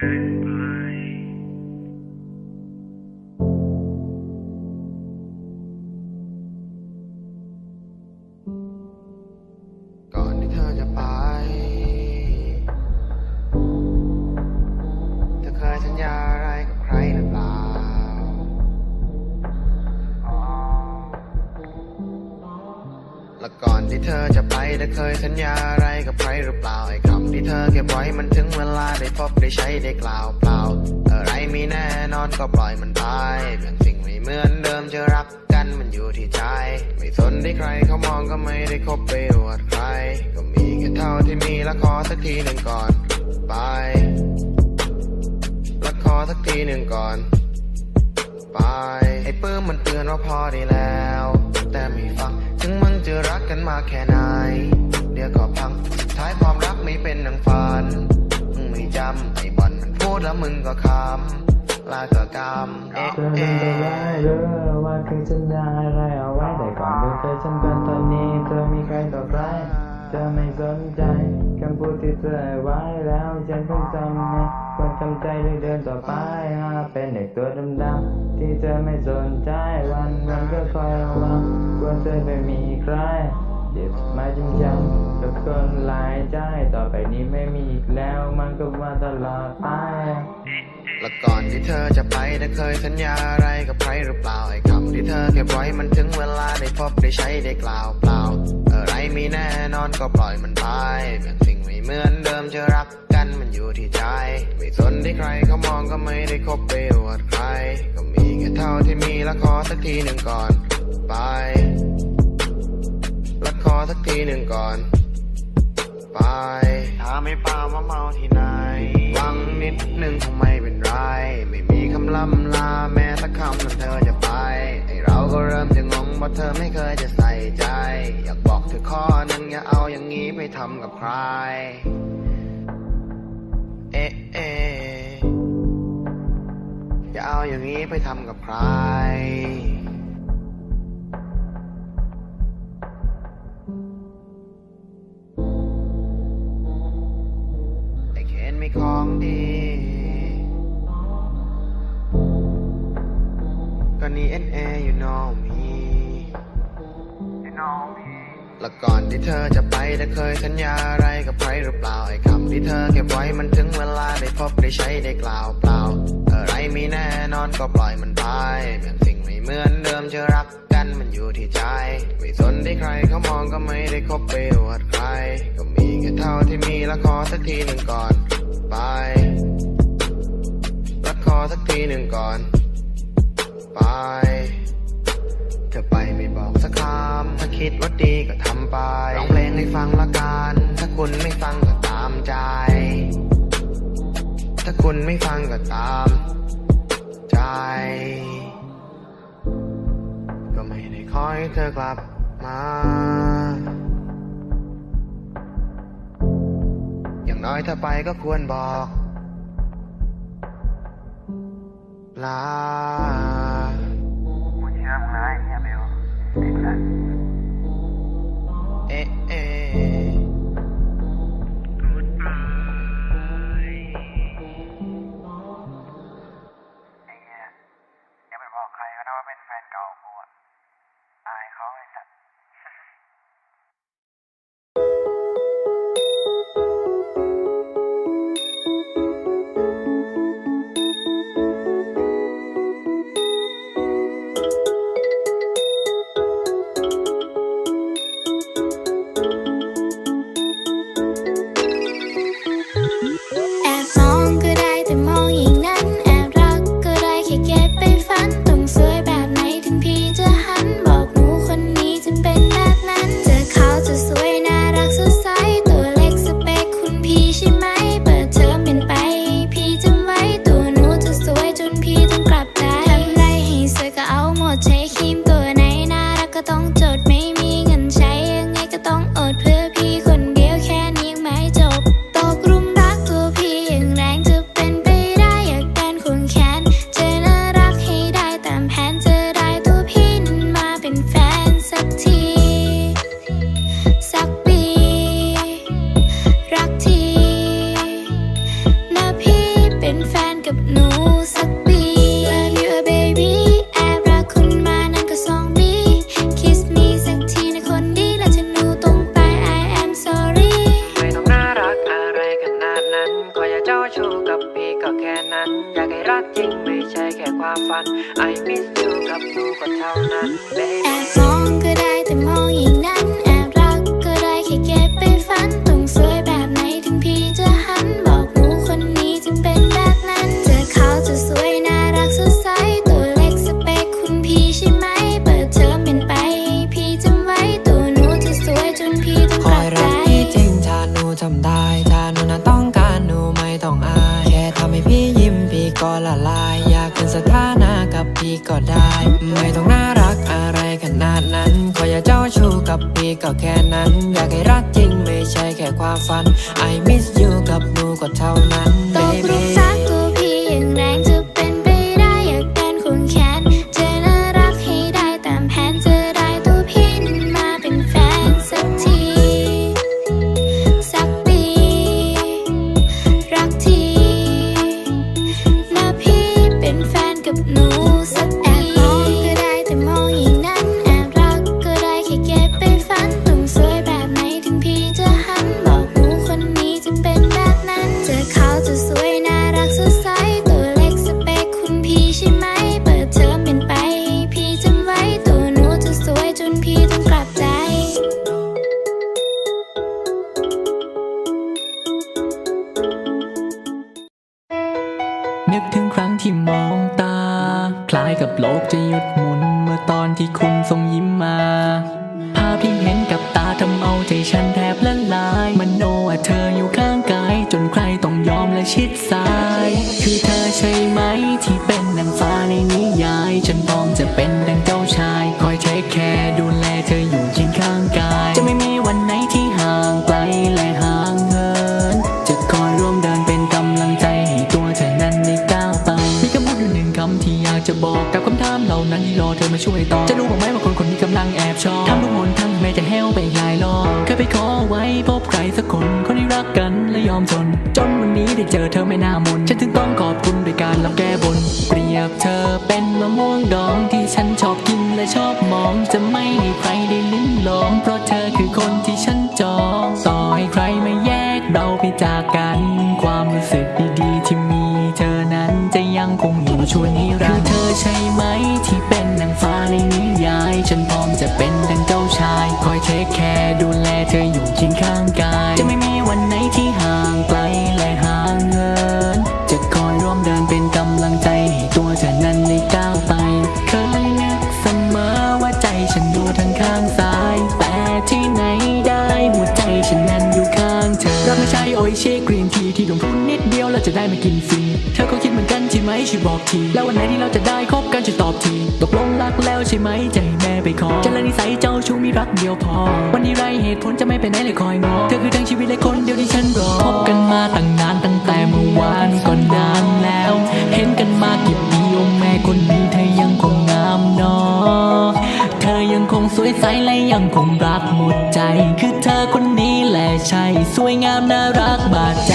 ก่ ที่เธอจะไปเธอเคยสัญญาอะไรกับใครหรือเปล่าไอ้คำที่เธอเก็บไว้มันถึงเวลาได้พบได้ใช้ได้กล่าวเปล่า อะไรมีแน่นอนก็ปล่อยมันไปเปลี่ยนสิ่งไม่เหมือนเดิมจะรักกันมันอยู่ที่ใจ ไม่สนที่ใครเขามองก็ไม่ได้คบไปอวดใคร ก็มีแค่เท่าที่มีและขอสักทีหนึ่งก่อนไปและขอสักทีหนึ่งก่อนไปไอ้ปื้มมันเตือนว่าพอได้แล้ว แต่ไม่ฟัง จะรักกันมาแค่ไหน เดี๋ยวก็พัง สุดท้ายความรักไม่เป็นดังฝัน มึงไม่จำไอ้บอลมันพูดแล้วมึงก็คำลาก็กำเอ๊ะเธอเอ๊นั้นจะได้ะหรือว่าเคยสัญญาอะไรเอาไว้แต่ก่อนเธอเคยจำกันตอนนี้เธอมีใครต่อใคร เธอไม่สนใจคำพูดที่เธอไว้แล้วฉันต้องทำไงควรทำใจได้เดินต่อไปหาเป็นเด็กตัวดำๆที่เธอไม่สนใจวันวันก็คอยระวังกลัวเธอไม่มีใครเจ็บมาจำจำกับคนหลายใจต่อไปนี้ไม่มีอีกแล้วมันก็ว่าตลอดไปและก่อนที่เธอจะไปเธอเคยสัญญาอะไรกับใครหรือเปล่าไอ้คำที่เธอเก็บไว้มันถึงเวลาได้พบได้ใช้ได้กล่าวเปล่า ไรมีแน่นอนก็ปล่อยมันไปเปลี่ยนสิ่งไม่เหมือนเดิมจะรักกันมันอยู่ที่ใจ ไม่สนที่ใครเขามองก็ไม่ได้คบไปอวดใคร ก็มีแค่เท่าที่มีและขอสักทีหนึ่งก่อนไปและขอสักทีหนึ่งก่อน ไปถ้าไม่ปาว่าเมาที่ไหนหวังนิดนึงคงไม่เป็นไร ไม่มีคำล่ำลาแม้สักคำนั้นเธอจะไป ก็เริ่มจะงงว่าเธอไม่เคยจะใส่ใจ อยากบอกเธอข้อหนึ่งอย่าเอาอย่างนี้ไปทำกับใคร เอ๊ะเอ๊ะอย่าเอาอย่างนี้ไปทำกับใคร ก็นี่เอ็นเออยู่นอมีแล้วก่อนที่เธอจะไปเธอเคยสัญญาอะไรกับใครหรือเปล่าไอ้คำที่เธอเก็บไว้มันถึงเวลาได้พบได้ใช้ได้กล่าวเปล่า อะไรมีแน่นอนก็ปล่อยมันไปเปลี่ยนสิ่งไม่เหมือนเดิมจะรักกันมันอยู่ที่ใจ ไม่สนที่ใครเขามองก็ไม่ได้คบไปอวดใคร ก็มีแค่เท่าที่มีและขอสักทีหนึ่งก่อน ไปและขอสักทีหนึ่งก่อน ไปเธอไปไม่บอกสักคำ ถ้าคิดว่าดีก็ทำไปร้องเพลงให้ฟังละกัน ถ้าคุณไม่ฟังก็ตามใจ ถ้าคุณไม่ฟังก็ตาม ใจ ก็ไม่ได้คอยเธอกลับมาอย่างน้อยถ้าไปก็ควรบอก ลา เอ๊ะเอ๊ะอย่าไปบอกใครก็นะว่าเป็นแฟนเก่ากูอะอายเขาไอ้สัตว์ รักจริงไม่ใช่แค่ความฝัน I miss you กับดูก็เท่านั้นแอ baby ต้องน่ารักอะไรขนาดนั้น ขออย่าเจ้าชู้กับพี่ก็แค่นั้น อยากให้รักจริงไม่ใช่แค่ความฝัน I miss you กับหนูก็เท่านั้น จะสวยน่ารักสดใสตัวเล็กสเปคคุณพี่ใช่ไหม เปิดเทอมเป็นไป พี่จำไว้ตัวหนูจะสวยจนพี่ต้องกลับใจ นึกถึงครั้งที่มองตา คล้ายกับโลกจะหยุดหมุน เมื่อตอนที่คุณทรงยิ้มมา ภาพที่เห็น ใจฉันแทบละลาย มันโนว่าเธออยู่ข้างกาย จนใครต้องยอมและชิดซ้าย คือเธอใช่ไหมที่เป็นนางฟ้าในนิยาย ฉันพร้อมจะเป็นดังเจ้าชาย คอยเทคแคร์ดู จนวันนี้ได้เจอเธอไม่น่ามน ฉันถึงต้องขอบคุณด้วยการรับแก้บน เปรียบเธอเป็นมะม่วงดองที่ฉันชอบกินและชอบมอง จะไม่ให้ใครได้ลิ้มลอง เพราะเธอคือคนที่ฉันจอง ต่อให้ใครมาแยกเราไปจากกัน ความรู้สึกดีๆที่มีเธอนั้นจะยังคงอยู่ชั่วนิรันดร์คือเธอใช่ไหมที่เป็นนางฟ้าในนิยาย ฉันพร้อมจะเป็นดังเจ้าชาย คอยเทคแคร์ดูแลเธออยู่เคียงข้างกาย จะไม่มีวันไหนที่หางางซ้าย แต่ที่ไหนได้หัวใจฉันนั้นอยู่ข้างเธอรักไม่ใช่โออิชิกรีนทีที่ลงทุนนิดเดียวแล้วจะได้มากินฟรีเธอก็คิดเหมือนกันใช่ไหมช่วยบอกที แล้ววันไหนที่เราจะได้คบกันช่วยตอบทีตกลงรักแล้วใช่ไหมใจแม่ไปขอจะเลิกนิสัยเจ้าชู้มีรักเดียวพอ วันนี้ไรเหตุผลจะไม่ไปไหนเลยคอยงองเธอคือทั้งชีวิตและคนเดียวที่ฉันรอคบกันมาตั้งนานตั้งแต่เมื่อวานก็นานแล้ว เห็นกันมากี่ งคงสวยใสและยังคงรักหมดใจ คือเธอคนนี้แหละใช่ สวยงามน่ารักบาดใจ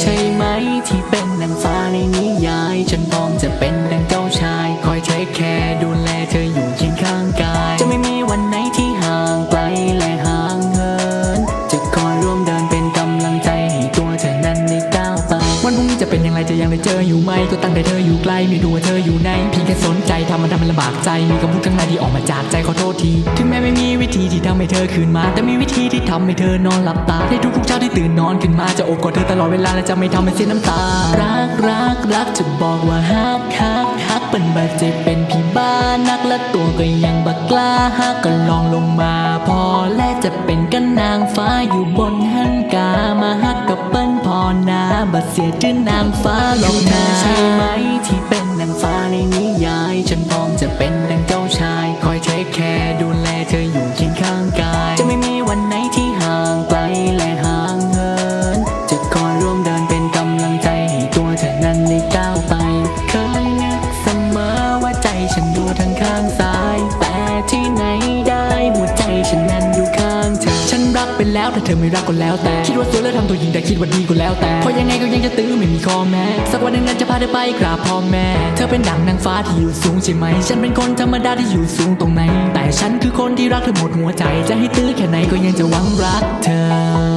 ใช่ไหมที่เป็นนางฟ้าในนิยาย ฉันพร้อมจะเป็นดังเจ้าชาย คอยเทคแคร์ดูแลเธออยู่เคียงข้างกาย จะไม่มีวันไหนที่ห่างไกลและห่างเหิน จะคอยร่วมเดินเป็นกำลังใจให้ตัวเธอนั้นได้ก้าวไปวันพรุ่งนี้จะเป็นอย่างไรจะยังได้เจออยู่ไหมก็ตั้งแต่เธออยู่ไกล้ไม่รู้ว่าเธออยู่ไหนเพียงแค่สนใจทำมันทำมันลำบากใจมีคำพูดข้งในที่ออก จากใจขอโทษที ถึงแม้ไม่มีวิธีที่ทำให้เธอคืนมา แต่มีวิธีที่ทำให้เธอนอนหลับตาในทุกๆเช้าที่ตื่นนอนขึ้นมาจะโอบกอดเธอตลอดเวลาและจะไม่ทำให้เสียน้ำตา รักรักรักจะบอกว่าฮักฮักฮักเป็นบาดเจ็บเป็นพี่บ้านักและตัวก็ยังบักกล้าฮักก็ลองลงมาพอและจะเป็นกันนางฟ้าอยู่บนหันกามาฮักกับเปิ้นพอนาบัดเสียจื้นางฟ้าลงนาใช่ไหมที่เป็นนางฟ้าในนิยายฉันพร้อมจะเป็น ก้าวไปเคยนึกเสมอว่าใจฉันอยู่ทางข้างซ้าย แต่ที่ไหนได้หัวใจฉันนั้นอยู่ข้างเธอ ฉันรักไปแล้วถ้าเธอไม่รักก็แล้วแต่ คิดว่าสวยแล้วทำตัวหญิงแต่คิดว่าดีก็แล้วแต่เพราะยังไงก็ยังจะตื้อไม่มีข้อแม้ สักวันหนึ่งนั้นจะพาเธอไปกราบพ่อแม่ เธอเป็นดังนางฟ้าที่อยู่สูงใช่ไหม ฉันเป็นคนธรรมดาที่อยู่สูงตรงไหน แต่ฉันคือคนที่รักเธอหมดหัวใจ จะให้ตื้อแค่ไหนก็ยังจะหวังรักเธอ